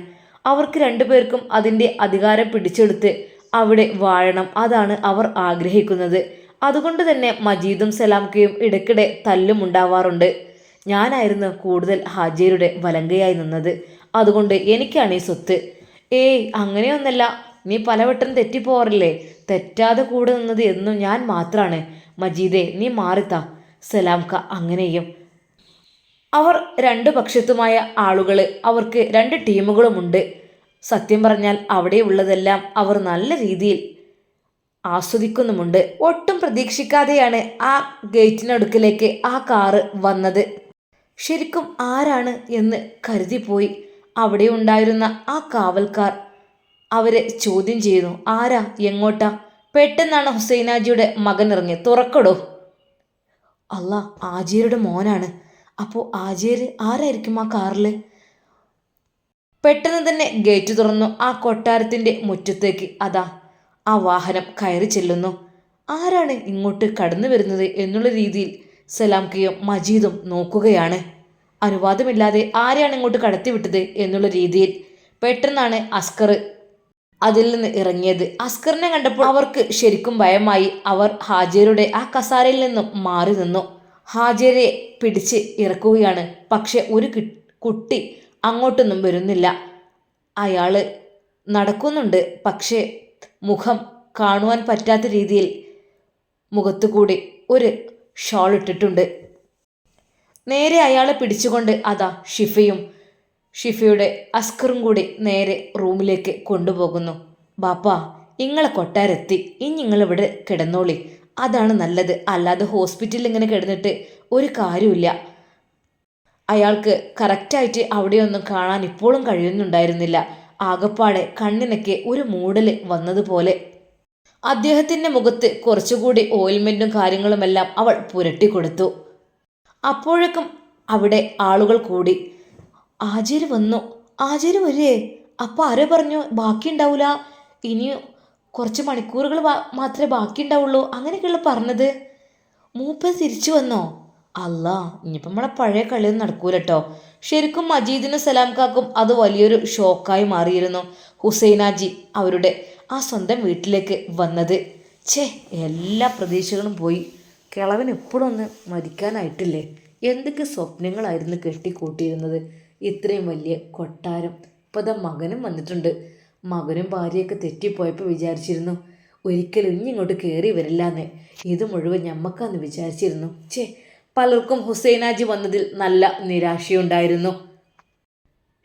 അവർക്ക് രണ്ടുപേർക്കും അതിന്റെ അധികാരം പിടിച്ചെടുത്ത് അവിടെ വാഴണം. അതാണ് അവർ ആഗ്രഹിക്കുന്നത്. അതുകൊണ്ട് തന്നെ മജീദും സലാംക്കയും ഇടയ്ക്കിടെ തല്ലും ഉണ്ടാവാറുണ്ട്. ഞാനായിരുന്നു കൂടുതൽ ഹാജിയരുടെ വലങ്കയായി നിന്നത്. അതുകൊണ്ട് എനിക്കാണ് ഈ സ്വത്ത്. ഏയ് അങ്ങനെയൊന്നല്ല. നീ പലവട്ടം തെറ്റിപ്പോറില്ലേ തെറ്റാതെ കൂടെ നിന്നത് എന്നും ഞാൻ മാത്രമാണ് മജീദേ നീ മാറിത്താ. സലാംക്ക അങ്ങനെയും. അവർ രണ്ട് പക്ഷത്തുമായ ആളുകൾ അവർക്ക് രണ്ട് ടീമുകളുമുണ്ട്. സത്യം പറഞ്ഞാൽ അവിടെയുള്ളതെല്ലാം അവർ നല്ല രീതിയിൽ ആസ്വദിക്കുന്നുമുണ്ട്. ഒട്ടും പ്രതീക്ഷിക്കാതെയാണ് ആ ഗേറ്റിനടുക്കിലേക്ക് ആ കാറ് വന്നത്. ശരിക്കും ആരാണ് എന്ന് കരുതിപ്പോയി. അവിടെ ഉണ്ടായിരുന്ന ആ കാവൽക്കാർ അവരെ ചോദ്യം ചെയ്തു ആരാ? എങ്ങോട്ടാ? പെട്ടെന്നാണ് ഹുസൈനാജിയുടെ മകൻ ഇറങ്ങി. തുറക്കടോ. അല്ല ആജിയരുടെ മോനാണ്. അപ്പോൾ ആജിയർ ആരായിരിക്കും ആ കാറിൽ പെട്ടെന്ന് തന്നെ ഗേറ്റ് തുറന്നു. ആ കൊട്ടാരത്തിന്റെ മുറ്റത്തേക്ക്. അതാ ആ വാഹനം കയറി ചെല്ലുന്നു. ആരാണ് ഇങ്ങോട്ട് കടന്നു വരുന്നത് എന്നുള്ള രീതിയിൽ സലാംക്കയും മജീദും നോക്കുകയാണ്. അനുവാദമില്ലാതെ ആരെയാണ് ഇങ്ങോട്ട് കടത്തിവിട്ടത് എന്നുള്ള രീതിയിൽ പെട്ടെന്നാണ് അസ്കർ അതിൽ നിന്ന് ഇറങ്ങിയത്. അസ്കറിനെ കണ്ടപ്പോൾ അവർക്ക് ശരിക്കും ഭയമായി. അവർ ഹാജിയരുടെ ആ കസാരയിൽ നിന്നും മാറി നിന്നു. ഹാജരെ പിടിച്ച് ഇറക്കുകയാണ്. പക്ഷെ ഒരു കുട്ടി അങ്ങോട്ടൊന്നും വരുന്നില്ല. അയാൾ നടക്കുന്നുണ്ട്. പക്ഷേ മുഖം കാണുവാൻ പറ്റാത്ത രീതിയിൽ മുഖത്തു കൂടി ഒരു ഷോൾ ഇട്ടിട്ടുണ്ട്. നേരെ അയാളെ പിടിച്ചുകൊണ്ട് അതാ ഷിഫയും ഷിഫയുടെ അസ്കറും കൂടി നേരെ റൂമിലേക്ക് കൊണ്ടുപോകുന്നു. ബാപ്പാ ഇങ്ങളെ കൊട്ടാരെത്തി ഇനി നിങ്ങളിവിടെ കിടന്നോളി. അതാണ് നല്ലത്. അല്ലാതെ ഹോസ്പിറ്റലിൽ ഇങ്ങനെ കിടന്നിട്ട് ഒരു കാര്യമില്ല അയാൾക്ക് കറക്റ്റായിട്ട് അവിടെയൊന്നും കാണാൻ ഇപ്പോഴും കഴിയുന്നുണ്ടായിരുന്നില്ല. ആകപ്പാടെ കണ്ണിനൊക്കെ ഒരു മൂടൽ വന്നതുപോലെ. അദ്ദേഹത്തിന്റെ മുഖത്ത് കുറച്ചുകൂടി ഓയിൽമെന്റും കാര്യങ്ങളുമെല്ലാം അവൾ പുരട്ടിക്കൊടുത്തു. അപ്പോഴേക്കും അവിടെ ആളുകൾ കൂടി. ആചാര് വന്നു. ആചാര് വരേ അപ്പോൾ ആരോ പറഞ്ഞു ബാക്കിയുണ്ടാവില്ല ഇനി കുറച്ച് മണിക്കൂറുകൾ മാത്രമേ ബാക്കിയുണ്ടാവുള്ളൂ. അങ്ങനെയൊക്കെയുള്ള പറഞ്ഞത്. മൂപ്പൻ തിരിച്ചു വന്നോ? അല്ല ഇനിയിപ്പം നമ്മളെ പഴയ കളിയൊന്നും നടക്കൂല കേട്ടോ ശരിക്കും മജീദിനും സലാംക്കാക്കും അത് വലിയൊരു ഷോക്കായി മാറിയിരുന്നു ഹുസൈനാജി അവരുടെ ആ സ്വന്തം വീട്ടിലേക്ക് വന്നത്. ഛേ എല്ലാ പ്രതീക്ഷകളും പോയി. കിളവൻ എപ്പോഴും ഒന്ന് മരിക്കാനായിട്ടില്ലേ? എന്തൊക്കെ സ്വപ്നങ്ങളായിരുന്നു കെട്ടിക്കൂട്ടിയിരുന്നത്? ഇത്രയും വലിയ കൊട്ടാരം. ഇപ്പോൾ അതാ മകനും വന്നിട്ടുണ്ട്. മകനും ഭാര്യയൊക്കെ തെറ്റിപ്പോയപ്പോൾ വിചാരിച്ചിരുന്നു ഒരിക്കലും ഇനി ഇങ്ങോട്ട് കയറി വരില്ലാന്ന്. ഇത് മുഴുവൻ ഞമ്മക്കാന്ന് വിചാരിച്ചിരുന്നു. ചേ പലർക്കും ഹുസൈനാജി വന്നതിൽ നല്ല നിരാശയുണ്ടായിരുന്നു.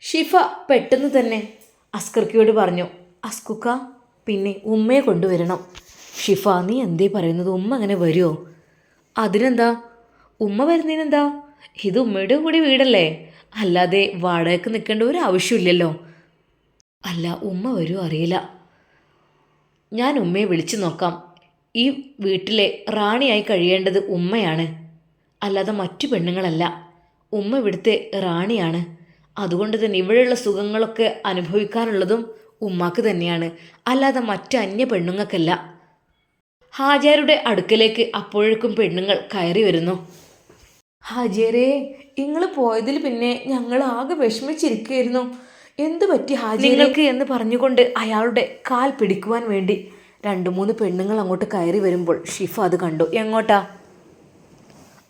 ഷിഫ പെട്ടെന്ന് തന്നെ അസ്കർക്കിയോട് പറഞ്ഞു അസ്കുക്ക പിന്നെ ഉമ്മയെ കൊണ്ടുവരണം. ഷിഫ നീ എന്തേ പറയുന്നത്? ഉമ്മ അങ്ങനെ വരുമോ അതിനെന്താ? ഉമ്മ വരുന്നതിനെന്താ? ഇത് ഉമ്മയുടെ കൂടി വീടല്ലേ? അല്ലാതെ വാടകയ്ക്ക് നിൽക്കേണ്ട ഒരു ആവശ്യമില്ലല്ലോ. അല്ല ഉമ്മ വരും അറിയില്ല. ഞാൻ ഉമ്മയെ വിളിച്ചു നോക്കാം. ഈ വീട്ടിലെ റാണിയായി കഴിയേണ്ടത് ഉമ്മയാണ്. അല്ലാതെ മറ്റു പെണ്ണുങ്ങളല്ല. ഉമ്മ ഇവിടുത്തെ റാണിയാണ്. അതുകൊണ്ട് തന്നെ ഇവിടെയുള്ള സുഖങ്ങളൊക്കെ അനുഭവിക്കാനുള്ളതും ഉമ്മാക്ക് തന്നെയാണ്. അല്ലാതെ മറ്റ് അന്യ പെണ്ണുങ്ങൾക്കല്ല. ഹാജാരുടെ അടുക്കലേക്ക് അപ്പോഴേക്കും പെണ്ണുങ്ങൾ കയറി വരുന്നു. ഹാജിയരെ നിങ്ങൾ പോയതിൽ പിന്നെ ഞങ്ങൾ ആകെ വിഷമിച്ചിരിക്കുകയായിരുന്നു എന്ത് പറ്റി ഹാജി നിങ്ങൾക്ക് എന്ന് പറഞ്ഞുകൊണ്ട് അയാളുടെ കാൽ പിടിക്കുവാൻ വേണ്ടി രണ്ട് മൂന്ന് പെണ്ണുങ്ങൾ അങ്ങോട്ട് കയറി വരുമ്പോൾ ഷിഫ അത് കണ്ടു. എങ്ങോട്ടാ?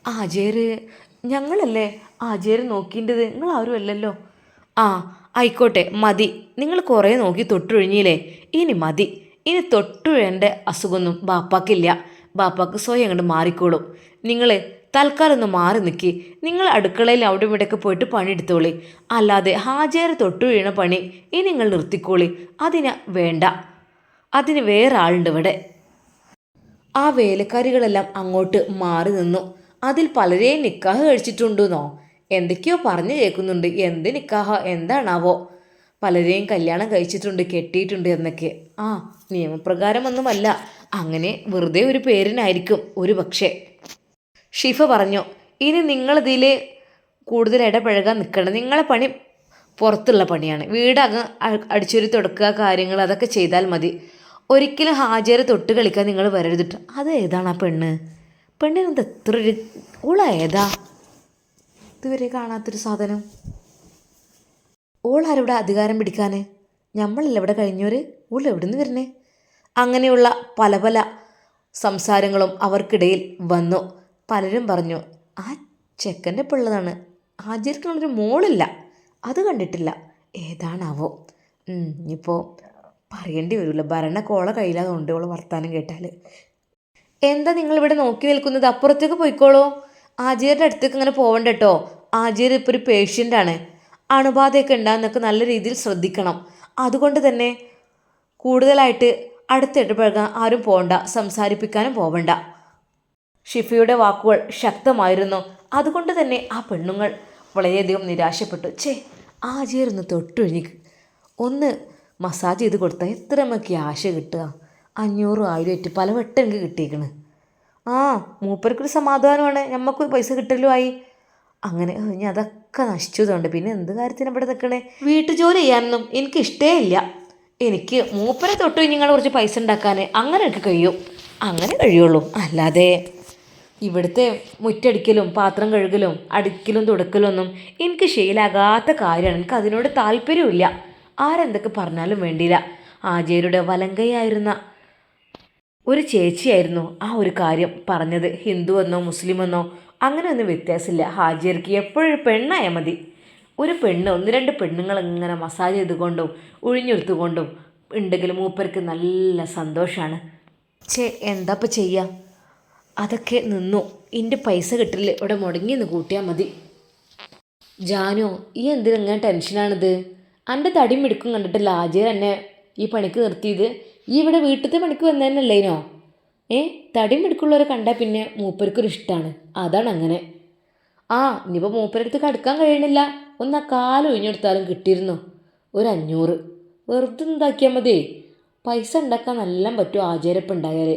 ആജേര് ഞങ്ങളല്ലേ? ആജേര് നോക്കിന്റെത് നിങ്ങൾ ആരും അല്ലല്ലോ. ആ ആയിക്കോട്ടെ മതി. നിങ്ങൾ കുറേ നോക്കി തൊട്ടൊഴിഞ്ഞില്ലേ? ഇനി മതി. ഇനി തൊട്ടുഴേണ്ട അസുഖമൊന്നും ബാപ്പാക്കില്ല. ബാപ്പാക്ക് സ്വയം അങ്ങോട്ട് മാറിക്കോളും. നിങ്ങൾ തൽക്കാലം ഒന്ന് മാറി നിൽക്കി നിങ്ങൾ അടുക്കളയിൽ അവിടെ ഇവിടെയൊക്കെ പോയിട്ട് പണിയെടുത്തോളി. അല്ലാതെ ഹാജേര് തൊട്ടു വീണ പണി ഇനി നിങ്ങൾ നിർത്തിക്കോളി. അതിന് വേണ്ട. അതിന് വേറെ ആളുണ്ട് ഇവിടെ. ആ വേലക്കാരികളെല്ലാം അങ്ങോട്ട് മാറി നിന്നു. അതിൽ പലരെയും നിക്കാഹ് കഴിച്ചിട്ടുണ്ടെന്നോ? എന്തൊക്കെയോ പറഞ്ഞു കേൾക്കുന്നുണ്ട്. എന്ത് നിക്കാഹ? എന്താണാവോ? പലരെയും കല്യാണം കഴിച്ചിട്ടുണ്ട് കെട്ടിയിട്ടുണ്ട് എന്നൊക്കെ. ആ നിയമപ്രകാരമൊന്നുമല്ല. അങ്ങനെ വെറുതെ ഒരു പേരിനായിരിക്കും ഒരു പക്ഷേ. ഷിഫ പറഞ്ഞു ഇനി നിങ്ങളിതിൽ കൂടുതൽ ഇടപഴകാൻ നിൽക്കണം നിങ്ങളെ പണി പുറത്തുള്ള പണിയാണ്. വീട് അടിച്ചൊരു തുടക്കുക കാര്യങ്ങൾ അതൊക്കെ ചെയ്താൽ മതി. ഒരിക്കലും ഹാജര് തൊട്ട് കളിക്കാൻ നിങ്ങൾ വരരുതിട്ട് അത് ഏതാണ് ആ പെണ്ണ്? പെണ്ണിനെന്ത് എത്ര ഒരു ഓള ഏതാ? ഇതുവരെ കാണാത്തൊരു സാധനം. ഓളാരിവിടെ അധികാരം പിടിക്കാൻ ഞമ്മളല്ല ഇവിടെ കഴിഞ്ഞവർ ഓൾ എവിടെ നിന്ന് വരണേ? അങ്ങനെയുള്ള പല പല സംസാരങ്ങളും അവർക്കിടയിൽ വന്നു. പലരും പറഞ്ഞു ആ ചെക്കന്റെ പിള്ളതാണ് ഹാജിർക്കുള്ളൊരു മോളില്ല. അത് കണ്ടിട്ടില്ല. ഏതാണാവോ? ഇനിയിപ്പോൾ പറയേണ്ടി വരില്ല ഭരണക്കോള കയ്യിലാതുകൊണ്ട് ഓൾ വർത്താനം കേട്ടാൽ എന്താ നിങ്ങളിവിടെ നോക്കി നിൽക്കുന്നത്? അപ്പുറത്തേക്ക് പോയിക്കോളൂ. ആജിയുടെ അടുത്തേക്ക് ഇങ്ങനെ പോകണ്ട കേട്ടോ. ആചാര്യ ഇപ്പോൾ ഒരു പേഷ്യന്റാണ് അണുബാധയൊക്കെ ഉണ്ടാകുന്നൊക്കെ നല്ല രീതിയിൽ ശ്രദ്ധിക്കണം. അതുകൊണ്ട് തന്നെ കൂടുതലായിട്ട് അടുത്ത അടുത്തിടപഴകാൻ ആരും പോകണ്ട സംസാരിപ്പിക്കാനും പോവണ്ട. ഷിഫിയുടെ വാക്കുകൾ ശക്തമായിരുന്നു. അതുകൊണ്ട് തന്നെ ആ പെണ്ണുങ്ങൾ വളരെയധികം നിരാശപ്പെട്ടു. ഛേ ആചാര്യൊന്ന് തൊട്ടൊഴുകി. ഒന്ന് മസാജ് ചെയ്ത് കൊടുത്താൽ എത്ര നമുക്ക് ക്യാഷ് കിട്ടുക? അഞ്ഞൂറും ആയിരം ആയിട്ട് പല വട്ടം എനിക്ക് കിട്ടിയേക്കണ്. ആ മൂപ്പർക്കൊരു സമാധാനമാണ്. നമുക്ക് പൈസ കിട്ടലുമായി. അങ്ങനെ ഞാൻ ഇനി അതൊക്കെ നശിച്ചതുകൊണ്ട് പിന്നെ എന്ത് കാര്യത്തിന് ഇവിടെ നിൽക്കണേ വീട്ടുജോലി ചെയ്യാനൊന്നും എനിക്ക് ഇഷ്ടേ ഇല്ല. എനിക്ക് മൂപ്പരെ തൊട്ട് നിങ്ങൾ കുറച്ച് പൈസ ഉണ്ടാക്കാൻ അങ്ങനെ എനിക്ക് കഴിയും. അങ്ങനെ കഴിയുള്ളൂ. അല്ലാതെ ഇവിടുത്തെ മുറ്റടിക്കലും പാത്രം കഴുകലും അടിക്കലും തുടക്കലും ഒന്നും എനിക്ക് ശീലാകാത്ത കാര്യമാണ്. എനിക്ക് അതിനോട് താല്പര്യമില്ല ആരെന്തൊക്കെ പറഞ്ഞാലും വേണ്ടിയില്ല. ആചാര്യയുടെ വലങ്കയായിരുന്ന ഒരു ചേച്ചിയായിരുന്നു ആ ഒരു കാര്യം പറഞ്ഞത്. ഹിന്ദു എന്നോ അങ്ങനെ ഒന്നും വ്യത്യാസമില്ല. ഹാജിയർക്ക് എപ്പോഴും പെണ്ണായാൽ മതി. ഒരു പെണ്ണ് ഒന്ന് രണ്ട് പെണ്ണുങ്ങൾ ഇങ്ങനെ മസാജ് ചെയ്തുകൊണ്ടും ഉഴിഞ്ഞെടുത്തുകൊണ്ടും ഉണ്ടെങ്കിൽ മൂപ്പർക്ക് നല്ല സന്തോഷമാണ് ചേ എന്താ ഇപ്പം ചെയ്യുക അതൊക്കെ നിന്നു. എന്റെ പൈസ കിട്ടില്ല ഇവിടെ മുടങ്ങി ഒന്ന് കൂട്ടിയാൽ മതി. ജാനോ ഈ എന്തിനാ ഇങ്ങനെ ടെൻഷനാണിത് എന്റെ തടി മിടുക്കും കണ്ടിട്ടില്ല ആജയർ എന്നെ ഈ പണിക്ക് നിർത്തിയത്? ഈ ഇവിടെ വീട്ടിലത്തെ പണിക്ക് വന്നതന്നെല്ലേനോ ഏ തടി മിടുക്കുള്ളവരെ കണ്ടാൽ പിന്നെ മൂപ്പർക്കൊരു ഇഷ്ടമാണ് അതാണ് അങ്ങനെ. ആ ഇനിയിപ്പോൾ മൂപ്പരടുത്ത് കടുക്കാൻ കഴിയണില്ല. ഒന്ന് ആ കാലം ഒഴിഞ്ഞെടുത്താലും കിട്ടിയിരുന്നോ? ഒരു അഞ്ഞൂറ്. വെറുതെ ഉണ്ടാക്കിയാൽ മതി. പൈസ ഉണ്ടാക്കാൻ നല്ല പറ്റും ആചാരപ്പം ഉണ്ടായാൽ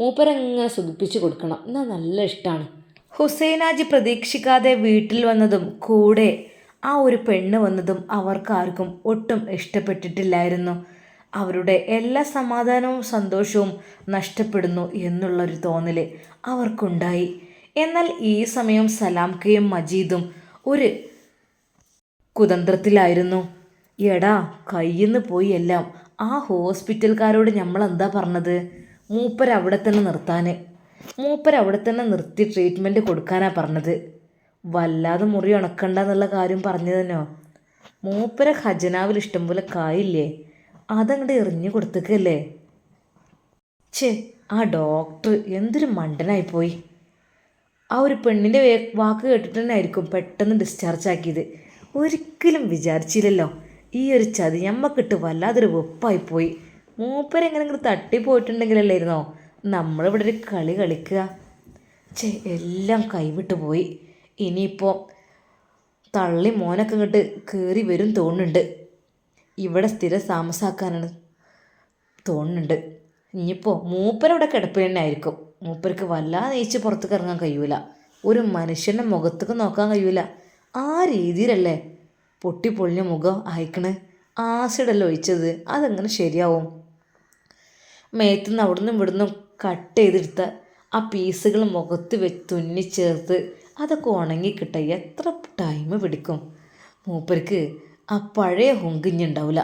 മൂപ്പരെങ്ങനെ സുഖിപ്പിച്ച് കൊടുക്കണം. എന്നാൽ നല്ല ഇഷ്ടമാണ് ഹുസൈനാജി പ്രതീക്ഷിക്കാതെ വീട്ടിൽ വന്നതും കൂടെ ആ ഒരു പെണ്ണ് വന്നതും അവർക്കാർക്കും ഒട്ടും ഇഷ്ടപ്പെട്ടിട്ടില്ലായിരുന്നു. അവരുടെ എല്ലാ സമാധാനവും സന്തോഷവും നഷ്ടപ്പെടുന്നു എന്നുള്ളൊരു തോന്നൽ അവർക്കുണ്ടായി. എന്നാൽ ഈ സമയം സലാംക്കയും മജീദും ഒരു കുതന്ത്രത്തിലായിരുന്നു. എടാ കയ്യിന്ന് പോയി എല്ലാം. ആ ഹോസ്പിറ്റൽക്കാരോട് നമ്മൾ എന്താ പറഞ്ഞത്? മൂപ്പർ അവിടെ തന്നെ നിർത്താൻ മൂപ്പർ അവിടെ തന്നെ നിർത്തി ട്രീറ്റ്മെന്റ് കൊടുക്കാനാ പറഞ്ഞത്. വല്ലാതെ മുറി ഉണക്കണ്ട എന്നുള്ള കാര്യം പറഞ്ഞതിനോ മൂപ്പരെ ഖജനാവിൽ ഇഷ്ടംപോലെ കായില്ലേ? അതങ്ങോട്ട് എറിഞ്ഞു കൊടുത്തേക്കല്ലേ? ഛേ ആ ഡോക്ടർ എന്തൊരു മണ്ടനായിപ്പോയി. ആ ഒരു പെണ്ണിന്റെ വാക്ക് കേട്ടിട്ട് തന്നെ ആയിരിക്കും പെട്ടെന്ന് ഡിസ്ചാർജ് ആക്കിയത്. ഒരിക്കലും വിചാരിച്ചില്ലല്ലോ. ഈ ഒരു ചതി ഞമ്മക്കിട്ട് വല്ലാതൊരു വെപ്പായിപ്പോയി. മൂപ്പരെങ്ങനെങ്കിലും തട്ടിപ്പോയിട്ടുണ്ടെങ്കിലല്ലായിരുന്നോ നമ്മളിവിടെ ഒരു കളി കളിക്കുക. ചേ എല്ലാം കൈവിട്ട് പോയി. ഇനിയിപ്പോൾ തള്ളി മോനൊക്കെ ഇങ്ങോട്ട് കയറി വരും തോന്നുന്നുണ്ട്. ഇവിടെ സ്ഥിര താമസാക്കാനാണ് തോന്നുന്നുണ്ട്. ഇനിയിപ്പോൾ മൂപ്പരവിടെ കിടപ്പ് തന്നെ ആയിരിക്കും മൂപ്പർക്ക് വല്ലാതെ നീച്ച് പുറത്തേക്ക് ഇറങ്ങാൻ കഴിയൂല. ഒരു മനുഷ്യന്റെ മുഖത്തേക്ക് നോക്കാൻ കഴിയൂല. ആ രീതിയിലല്ലേ പൊട്ടിപ്പൊളിഞ്ഞ മുഖം അയക്കണ്? ആസിഡല്ലേ ഒഴിച്ചത്? അതെങ്ങനെ ശരിയാവും? മേത്തുനിന്ന് അവിടുന്ന് ഇവിടുന്ന് കട്ട് ചെയ്തെടുത്ത ആ പീസുകൾ മുഖത്ത് വെച്ച് തുന്നിച്ചേർത്ത് അതൊക്കെ ഉണങ്ങി കിട്ടാൻ എത്ര ടൈം പിടിക്കും? മൂപ്പർക്ക് ആ പഴയ ഹുങ്കിഞ്ഞുണ്ടാവില്ല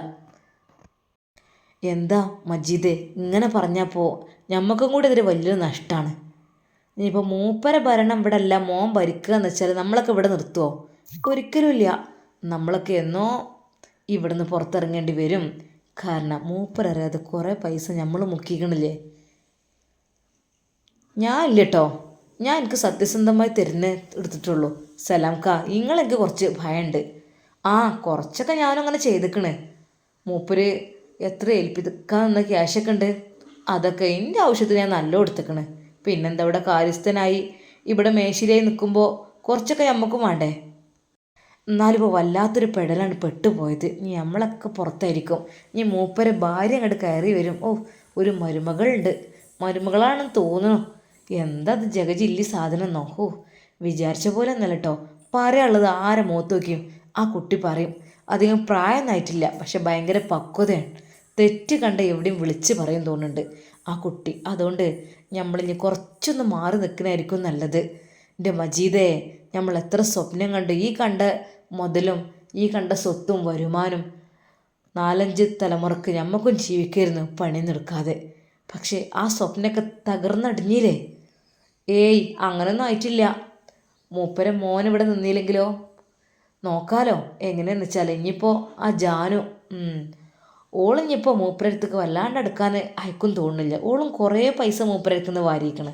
എന്താ മജീദേ ഇങ്ങനെ പറഞ്ഞപ്പോൾ ഞമ്മക്കും കൂടി ഇതൊരു വലിയൊരു നഷ്ടമാണ് ഇനിയിപ്പോൾ മൂപ്പര ഭരണം ഇവിടെ അല്ല മോൻ ഭരിക്കുക എന്ന് വെച്ചാൽ നമ്മളൊക്കെ ഇവിടെ നിർത്തുമോ ഒരിക്കലും ഇല്ല. നമ്മളൊക്കെ എന്നോ ഇവിടുന്ന് പുറത്തിറങ്ങേണ്ടി വരും. കാരണം മൂപ്പരറിയാതെ കുറേ പൈസ നമ്മൾ മുക്കിക്കണില്ലേ? ഞാൻ ഇല്ല കേട്ടോ ഞാൻ എനിക്ക് സത്യസന്ധമായി തരുന്ന എടുത്തിട്ടുള്ളൂ. സലാംക്ക നിങ്ങളെനിക്ക് കുറച്ച് ഭയമുണ്ട് ആ കുറച്ചൊക്കെ ഞാനും അങ്ങനെ ചെയ്തിക്കണ്. മൂപ്പര് എത്ര ഏൽപ്പിക്കാന്ന ക്യാഷൊക്കെ ഉണ്ട് അതൊക്കെ എന്റെ ആവശ്യത്തിന് ഞാൻ നല്ല കൊടുത്തേക്കണ്. പിന്നെന്താ ഇവിടെ കാര്യസ്ഥനായി ഇവിടെ മേശിലായി നിൽക്കുമ്പോൾ കുറച്ചൊക്കെ നമുക്കും വേണ്ടേ? എന്നാലിപ്പോൾ വല്ലാത്തൊരു പെടലാണ് പെട്ടുപോയത്. നീ നമ്മളൊക്കെ പുറത്തായിരിക്കും. നീ മൂപ്പരെ ഭാര്യ അങ്ങോട്ട് കയറി വരും. ഓ ഒരു മരുമകളുണ്ട്. മരുമകളാണെന്ന് തോന്നുന്നു എന്താ അത് ജഗജില്ലി സാധനം നോക്കൂ വിചാരിച്ച പോലെ ഒന്നല്ല കേട്ടോ പറയാനുള്ളത് ആരെ മുഖത്ത് നോക്കിയും? ആ കുട്ടി പറയും അധികം പ്രായമൊന്നായിട്ടില്ല പക്ഷെ ഭയങ്കര പക്വതയാണ്. തെറ്റ് കണ്ട എവിടെയും വിളിച്ച് പറയും തോന്നുന്നുണ്ട് ആ കുട്ടി. അതുകൊണ്ട് നമ്മളിനി കുറച്ചൊന്ന് മാറി നിൽക്കുന്നതായിരിക്കും നല്ലത്. എന്റെ മജീദേ നമ്മൾ എത്ര സ്വപ്നം കണ്ട് ഈ കണ്ട മുതലും ഈ കണ്ട സ്വത്തും വരുമാനം നാലഞ്ച് തലമുറയ്ക്ക് നമ്മക്കും ജീവിക്കായിരുന്നു പണി നിൽക്കാതെ. പക്ഷേ ആ സ്വപ്നമൊക്കെ തകർന്നടിഞ്ഞില്ലേ? ഏയ് അങ്ങനൊന്നും ആയിട്ടില്ല. മൂപ്പരെ മോൻ ഇവിടെ നിന്നില്ലെങ്കിലോ? നോക്കാലോ. എങ്ങനെയെന്ന് വെച്ചാൽ ഇനിയിപ്പോൾ ആ ജാനു ഓളിഞ്ഞിപ്പോൾ മൂപ്പരടുത്തേക്ക് വല്ലാണ്ട് എടുക്കാൻ അയക്കും തോന്നുന്നില്ല. ഓളും കുറേ പൈസ വാരിയിക്കണ്.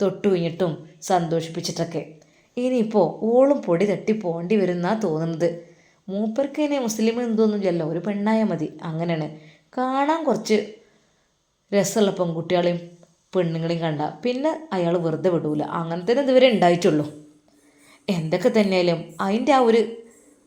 തൊട്ടു കഴിഞ്ഞിട്ടും സന്തോഷിപ്പിച്ചിട്ടൊക്കെ. ഇനിയിപ്പോൾ ഓളും പൊടി തട്ടി പോകേണ്ടി വരുന്നാ തോന്നുന്നത്. മൂപ്പർക്ക് ഇനി മുസ്ലിം എന്തൊന്നുമില്ലല്ലോ ഒരു പെണ്ണായാൽ മതി. അങ്ങനെയാണ്. കാണാൻ കുറച്ച് രസമുള്ള പെൺകുട്ടികളെയും പെണ്ണുങ്ങളെയും കണ്ട പിന്നെ അയാൾ വെറുതെ വിടൂല. അങ്ങനെ തന്നെ ഇതുവരെ ഉണ്ടായിട്ടുള്ളൂ. എന്തൊക്കെ തന്നെയാലും അതിന്റെ ആ ഒരു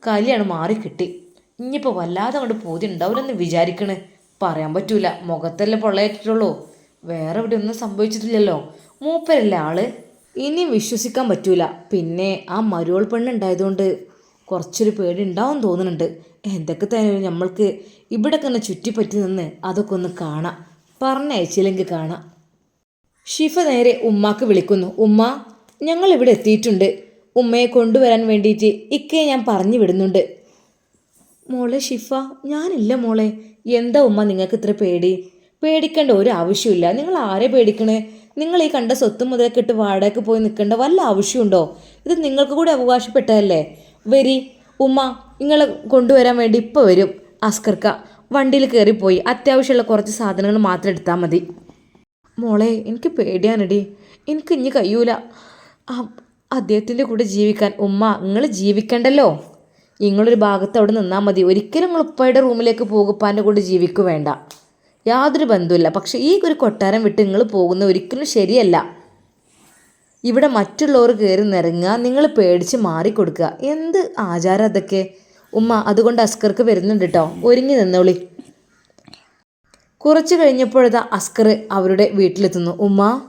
കലിയാണ് മാറി കിട്ടി. ഇനിയിപ്പോൾ വല്ലാതെ കൊണ്ട് പൂതി ഉണ്ടാവില്ലെന്ന് വിചാരിക്കണ്. പറയാൻ പറ്റൂല. മുഖത്തെല്ലാം പൊള്ളയേറ്റിട്ടുള്ളൂ. വേറെ ഇവിടെ ഒന്നും സംഭവിച്ചിട്ടില്ലല്ലോ. മൂപ്പരല്ല ആൾ? ഇനിയും വിശ്വസിക്കാൻ പറ്റൂല. പിന്നെ ആ മരുവൾ പെണ്ണുണ്ടായതുകൊണ്ട് കുറച്ചൊരു പേടി ഉണ്ടാവും തോന്നുന്നുണ്ട്. എന്തൊക്കെ തന്നെ നമ്മൾക്ക് ഇവിടെ തന്നെ ചുറ്റിപ്പറ്റി നിന്ന് അതൊക്കെ ഒന്ന് കാണാം. പറഞ്ഞയച്ചില്ലെങ്കിൽ കാണാം. ഷിഫ നേരെ ഉമ്മാക്ക് വിളിക്കുന്നു. ഉമ്മ ഞങ്ങൾ ഇവിടെ എത്തിയിട്ടുണ്ട്. ഉമ്മയെ കൊണ്ടുവരാൻ വേണ്ടിയിട്ട് ഇക്കയെ ഞാൻ പറഞ്ഞു വിടുന്നുണ്ട്. മോളെ ഷിഫ ഞാനില്ല മോളെ. എന്താ ഉമ്മ നിങ്ങൾക്ക് ഇത്ര പേടി? പേടിക്കേണ്ട ഒരു ആവശ്യമില്ല. നിങ്ങൾ ആരെ പേടിക്കണേ? നിങ്ങൾ ഈ കണ്ട സ്വത്ത് മുതലൊക്കെ ഇട്ട് വാടകയ്ക്ക് പോയി നിൽക്കേണ്ട വല്ല ആവശ്യമുണ്ടോ? ഇത് നിങ്ങൾക്ക് കൂടെ അവകാശപ്പെട്ടതല്ലേ? വരി ഉമ്മ നിങ്ങളെ കൊണ്ടുവരാൻ വേണ്ടി ഇപ്പോൾ വരും. അസ്കർക്ക വണ്ടിയിൽ കയറിപ്പോയി. അത്യാവശ്യമുള്ള കുറച്ച് സാധനങ്ങൾ മാത്രം എടുത്താൽ മതി. മോളെ എനിക്ക് പേടിയാണെടി. എനിക്ക് ഇനി കഴിയൂല. അദ്ദേഹത്തിന്റെ കൂടെ ജീവിക്കാൻ ഉമ്മ നിങ്ങൾ ജീവിക്കണ്ടല്ലോ. നിങ്ങളൊരു ഭാഗത്ത് അവിടെ നിന്നാൽ മതി. ഒരിക്കലും നിങ്ങൾ ഉപ്പയുടെ റൂമിലേക്ക് പോകുപ്പാന്റെ കൂടെ ജീവിക്കു വേണ്ട. യാതൊരു ബന്ധമില്ല പക്ഷേ ഈ ഒരു കൊട്ടാരം വിട്ട് നിങ്ങൾ പോകുന്ന ഒരിക്കലും ശരിയല്ല. ഇവിടെ മറ്റുള്ളവർ കയറി നിറങ്ങുക നിങ്ങൾ പേടിച്ച് മാറിക്കൊടുക്കുക. എന്ത് ആചാരം അതൊക്കെ? ഉമ്മ അതുകൊണ്ട് അസ്കർക്ക് വരുന്നുണ്ട് കേട്ടോ ഒരുങ്ങി നിന്നോളി. കുറച്ച് കഴിഞ്ഞപ്പോഴതാ അസ്കർ അവരുടെ വീട്ടിലെത്തുന്നു. ഉമ്മ?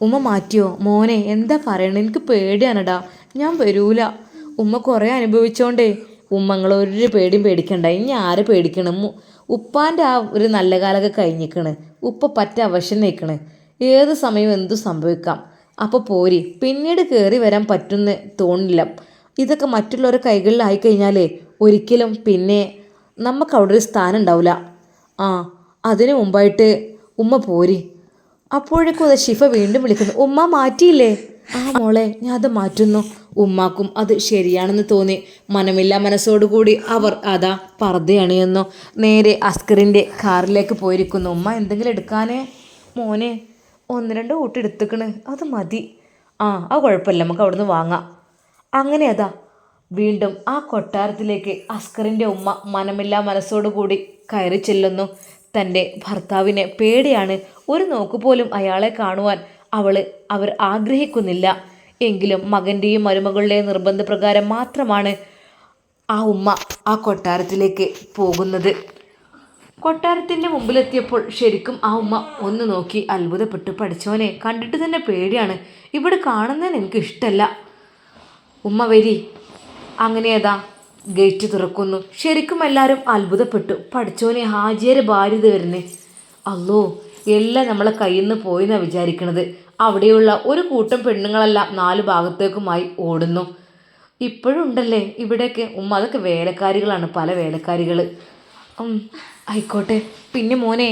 ഉമ്മ മാറ്റിയോ? മോനെ എന്താ പറയണേ? എനിക്ക് പേടിയാണടാ. ഞാൻ വരൂല. ഉമ്മ കുറേ അനുഭവിച്ചോണ്ടേ. ഉമ്മങ്ങൾ ഒരു പേടിയും പേടിക്കണ്ട. ഇനി ആരെ പേടിക്കണം? ഉപ്പാന്റെ ആ ഒരു നല്ല കാലമൊക്കെ കഴിഞ്ഞിക്കണ്. ഉപ്പ പറ്റ അവശം നിൽക്കണ് ഏത് സമയവും എന്തു സംഭവിക്കാം. അപ്പോൾ പോരി. പിന്നീട് കയറി വരാൻ പറ്റുന്ന തോന്നില്ല. ഇതൊക്കെ മറ്റുള്ളവരുടെ കൈകളിലായി കഴിഞ്ഞാലേ ഒരിക്കലും പിന്നെ നമുക്ക് അവിടെ ഒരു സ്ഥാനം ഉണ്ടാവില്ല ആ അതിനു മുമ്പായിട്ട് ഉമ്മ പോരി. അപ്പോഴേക്കും ഷിഫ വീണ്ടും വിളിക്കുന്നു. ഉമ്മ മാറ്റിയില്ലേ? ആ മോളെ ഞാൻ അത് മാറ്റുന്നു. ഉമ്മാക്കും അത് ശരിയാണെന്ന് തോന്നി. മനമില്ല മനസ്സോടുകൂടി അവർ അതാ പർദ്ദയണിയുന്നു നേരെ അസ്കറിന്റെ കാറിലേക്ക് പോയിരിക്കുന്നു. ഉമ്മ എന്തെങ്കിലും എടുക്കാനേ? മോനെ ഒന്ന് രണ്ട് കൂട്ടി എടുത്തുക്കണ്. അത് മതി. ആ ആ കുഴപ്പമില്ല. നമുക്ക് അവിടുന്ന് വാങ്ങാം. അങ്ങനെ അതാ വീണ്ടും ആ കൊട്ടാരത്തിലേക്ക് അസ്കറിന്റെ ഉമ്മ മനമില്ലാ മനസ്സോടുകൂടി കയറി ചെല്ലുന്നു. തന്റെ ഭർത്താവിനെ പേടിയാണ് ഒരു നോക്കുപോലും അയാളെ കാണുവാൻ അവൾ അവർ ആഗ്രഹിക്കുന്നില്ല. എങ്കിലും മകന്റെയും മരുമകളുടെയും നിർബന്ധപ്രകാരം മാത്രമാണ് ആ ഉമ്മ ആ കൊട്ടാരത്തിലേക്ക് പോകുന്നത്. കൊട്ടാരത്തിന്റെ മുമ്പിലെത്തിയപ്പോൾ ശരിക്കും ആ ഉമ്മ ഒന്ന് നോക്കി അത്ഭുതപ്പെട്ടു. പഠിച്ചവനെ കണ്ടിട്ട് തന്നെ പേടിയാണ്. ഇവിടെ കാണുന്നതിന് എനിക്ക് ഇഷ്ടമല്ല ഉമ്മ വരി. അങ്ങനെ അതാ ഗേറ്റ് തുറക്കുന്നു. ശരിക്കും എല്ലാവരും അത്ഭുതപ്പെട്ടു. പഠിച്ചോനെ ഹാജിയരെ ഭാര്യ ഇത് വരുന്നേ. അല്ലോ എല്ലാം നമ്മളെ കയ്യിൽ നിന്ന് പോയെന്നാണ് വിചാരിക്കണത്. അവിടെയുള്ള ഒരു കൂട്ടം പെണ്ണുങ്ങളെല്ലാം നാല് ഭാഗത്തേക്കുമായി ഓടുന്നു. ഇപ്പോഴും ഉണ്ടല്ലേ ഇവിടെയൊക്കെ? ഉമ്മ അതൊക്കെ വേലക്കാരികളാണ് പല വേലക്കാരികൾ ആയിക്കോട്ടെ. പിന്നെ മോനെ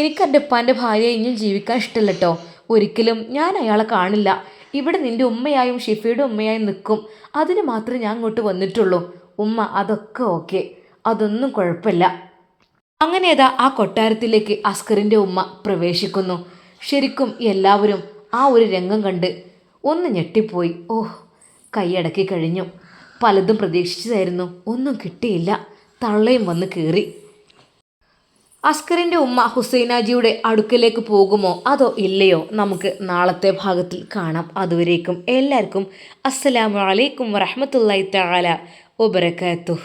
എനിക്ക് എന്റെ ഉപ്പാന്റെ ഭാര്യ ഇനിയും ജീവിക്കാൻ ഇഷ്ടമല്ല കേട്ടോ ഒരിക്കലും ഞാൻ അയാളെ കാണില്ല. ഇവിടെ നിന്റെ ഉമ്മയായും ഷിഫയുടെ ഉമ്മയായും നിൽക്കും അതിന് മാത്രമേ ഞാൻ ഇങ്ങോട്ട് വന്നിട്ടുള്ളൂ. ഉമ്മ അതൊക്കെ ഓക്കെ. അതൊന്നും കുഴപ്പമില്ല. അങ്ങനെ അതാ ആ കൊട്ടാരത്തിലേക്ക് അസ്കറിന്റെ ഉമ്മ പ്രവേശിക്കുന്നു. ശരിക്കും എല്ലാവരും ആ ഒരു രംഗം കണ്ട് ഒന്ന് ഞെട്ടിപ്പോയി. ഓഹ് കൈയടക്കി കഴിഞ്ഞു. പലതും പ്രതീക്ഷിച്ചതായിരുന്നു. ഒന്നും കിട്ടിയില്ല. തള്ളയും വന്ന് കയറി അസ്കറിന്റെ ഉമ്മ ഹുസൈനാജിയുടെ അടുക്കലേക്ക് പോകുമോ? അതോ ഇല്ലയോ? നമുക്ക് നാളത്തെ ഭാഗത്തിൽ കാണാം. അതുവരേക്കും എല്ലാവർക്കും അസ്സലാമു അലൈക്കും വറഹമത്തല്ലായി തആല. о берекетух.